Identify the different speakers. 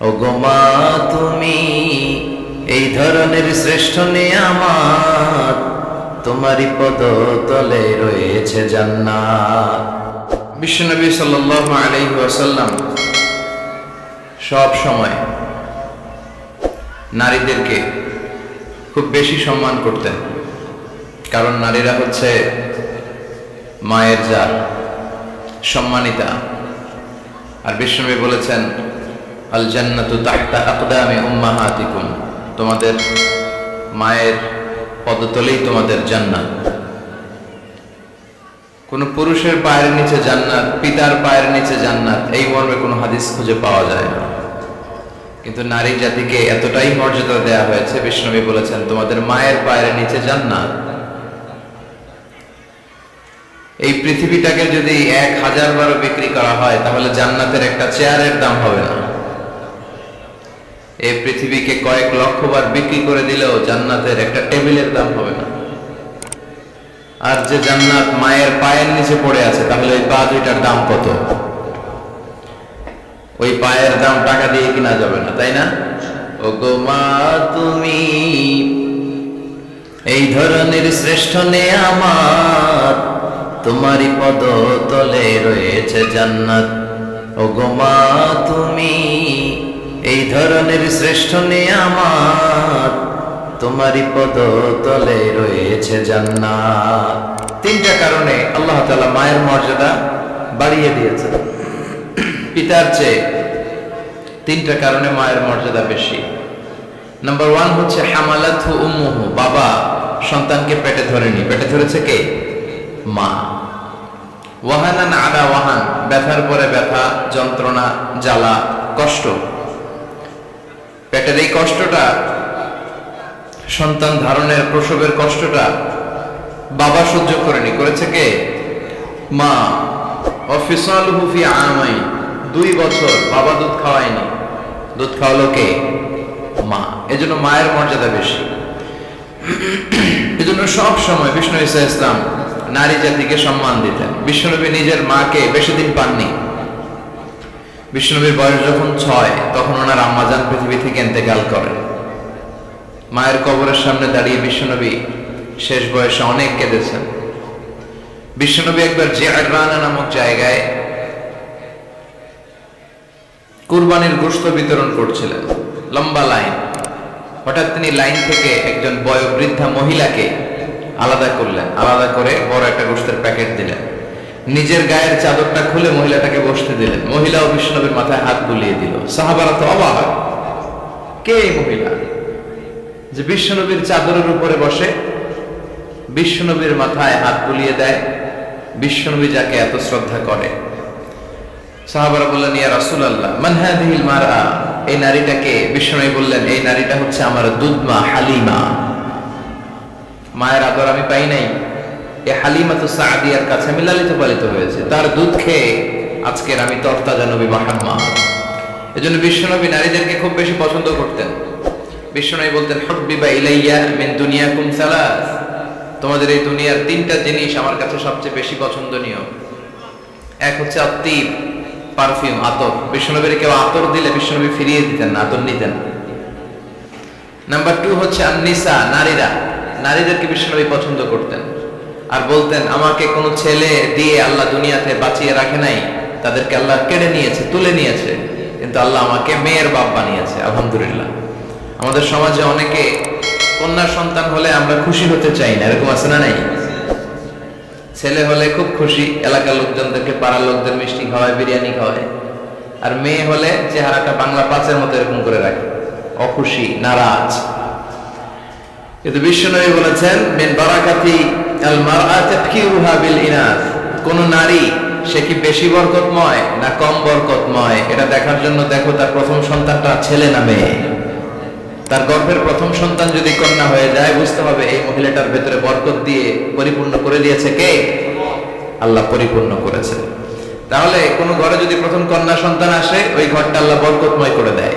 Speaker 1: ও গোমা তুমি এই ধরনের শ্রেষ্ঠ নিয়ামত তোমারই পদ তলে রয়েছে জান্নাত।
Speaker 2: বিশ্বনবী সাল্লাল্লাহু আলাইহি ওয়াসাল্লাম সব সময় নারীদেরকে খুব বেশি সম্মান করতেন, কারণ নারীরা হচ্ছে মায়ের জাত সম্মানিতা। আর বিশ্বনবী বলেছেন আল জান্নাতু তাহতা আকদামি উম্মাহাতিকুম। তোমাদের মায়ের পদতলেই তোমাদের জান্নাত। কোন পুরুষের পায়ের নিচে জান্নাত, পিতার পায়ের নিচে জান্নাত, এই মর্মে কোনো হাদিস খুঁজে পাওয়া যায় না। কিন্তু নারী জাতিকে এতটাই মর্যাদা দেয়া হয়েছে বিষ্ণবী বলেছেন, তোমাদের মায়ের পায়ের নিচে জান্নাত। এই পৃথিবীটাকে যদি এক হাজার বারো বিক্রি করা হয়, তাহলে জান্নাতের একটা চেয়ারের দাম হবে না। এই পৃথিবীকে কয়েক লক্ষ বার বিক্রি করে দিলেও জান্নাতের একটা টেবিলের দাম হবে না। আর যে জান্নাত মায়ের পায়ের নিচে পড়ে আছে, তাহলে ওই পা দুইটার দাম কত? ওই পায়ের দাম টাকা দিয়ে কিনা যাবে না, তাই না?
Speaker 1: ও গোমা তুমি এই ধরনের শ্রেষ্ঠ নে আমার তোমারই পদ তলে রয়েছে জান্নাত। ও গো মা, তুমি ধরনের শ্রেষ্ঠ নিয়ামত তোমারই পদ তলে রয়েছে জান্নাত।
Speaker 2: তিনটা কারণে আল্লাহ তাআলা মায়ের মর্যাদা বাড়িয়ে দিয়েছে পিতার চেয়ে তিনটা কারণে মায়ের মর্যাদা বেশি। নাম্বার ওয়ান হচ্ছে হামালাথু উম্মুহু, বাবা সন্তানকে পেটে ধরেনি। পেটে ধরেছে কে? মা। ওয়াহানান আদা ওয়াহান, ব্যথার পরে ব্যথা, যন্ত্রণা, জ্বালা, কষ্ট। পেটের এই কষ্টটা, সন্তান ধারণের, প্রসবের কষ্টটা বাবা সহ্য করেনি। করেছে কে? মা। অফিসাল হুফি আমাই দুই বছর বাবা দুধ খাওয়ায়নি। দুধ খাওয়ালো কে? মা। এজন্য মায়ের মর্যাদা বেশি। এজন্য সব সময় বিষ্ণু ইসা ইসলাম নারী জাতিকে সম্মান দিতেন। বিষ্ণুনবী নিজের মাকে বেশি দিন পাননি। বিষ্ণুনবীর বয়স যখন ছয়, তখন ওনার আম্মাজান পৃথিবী থেকে ইন্তেকাল করেন মায়ের কবরের সামনে দাঁড়িয়ে বিশ্বনবী শেষ বয়সে অনেক কেঁদেছেন। বিশ্বনবী একবার জেরানা নামক জায়গায় কুরবানির গোশত বিতরণ করছিলেন। লম্বা লাইন। হঠাৎ তিনি লাইন থেকে একজন বয়োবৃদ্ধা মহিলাকে আলাদা করলেন। আলাদা করে বড় একটা গোশতের প্যাকেট দিলেন। নিজের গায়ের চাদরটা খুলে মহিলাটাকে বসতে দিলেন। মহিলাও বিষ্ণনবীর মাথায় হাত বুলিয়ে দিল। সাহাবারা তো অবাক। কে মহিলা? যে বিশ্বনবীর চাদরের উপরে বসে বিশ্বনবীর মাথায় হাত বুলিয়ে দেয় বিশ্বনবী যাকে এত শ্রদ্ধা করে। সাহাবারা বললেন, ইয়া রাসূল আল্লাহ মানহাদিহিল মারা এই নারীটাকে বিশ্বনবী বললেন, এই নারীটা হচ্ছে আমার দুধমা হালিমা। মায়ের আদর আমি পাই নাই। এ হালিমা তো সাদিয়ার কাছে আমি লালিত পালিত হয়েছে। তার দুধ খেয়ে আজকের আমি তরতাজা নবী মাহাম্মা এজন্য বিশ্বনবী নারীদেরকে খুব বেশি পছন্দ করতেন। বিশ্বনবী বলতেন, হব্বিবা ইলাইয়া মিন দুনিয়াকুম সালাস। তোমাদের এই দুনিয়ার তিনটা জিনিস আমার কাছে সবচেয়ে বেশি পছন্দনীয়। এক হচ্ছে আত্মীব পারফিউম, আতর। বিশ্বনবীর কেউ আতর দিলে বিশ্বনবী ফিরিয়ে দিতেন না, আতর নিতেন। নাম্বার টু হচ্ছে আননিসা, নারীরা। নারীদেরকে বিশ্বনবী পছন্দ করতেন। আর বলতেন, আমাকে কোনো ছেলে দিয়ে আল্লাহ দুনিয়াতে বাঁচিয়ে রাখে নাই। তাদেরকে আল্লাহ কেড়ে নিয়েছে, তুলে নিয়েছে। কিন্তু আল্লাহ আমাকে মেয়ের বাপ বানিয়েছে, আলহামদুলিল্লাহ। আমাদের সমাজে অনেকে কন্যা সন্তান হলে আমরা খুশি হতে চাই না, এরকম আছে না নাই? ছেলে হলে খুব খুশি, এলাকার লোকজনদেরকে, পাড়ার লোকদের মিষ্টি খাওয়ায়, বিরিয়ানি খাওয়ায়। আর মেয়ে হলে চেহারাটা বাংলা পাঁচের মতো এরকম করে রাখে। অখুশি, নারাজ। কিন্তু বিশ্বনবী বলেছেন, মেন বারাকাতি কোন নারী, সে কি বেশি বরকতময় না কম বরকতময়? এটা দেখার জন্য দেখো তার প্রথম সন্তানটা ছেলে না মেয়ে। তার গর্ভের প্রথম সন্তান যদি কন্যা হয়ে যায়, বুঝতে হবে এই মহিলাটার ভেতরে বরকত দিয়ে পরিপূর্ণ করে দিয়েছে কে? আল্লাহ পরিপূর্ণ করেছে। তাহলে কোন ঘরে যদি প্রথম কন্যা সন্তান আসে, ওই ঘরটা আল্লাহ বরকতময় করে দেয়।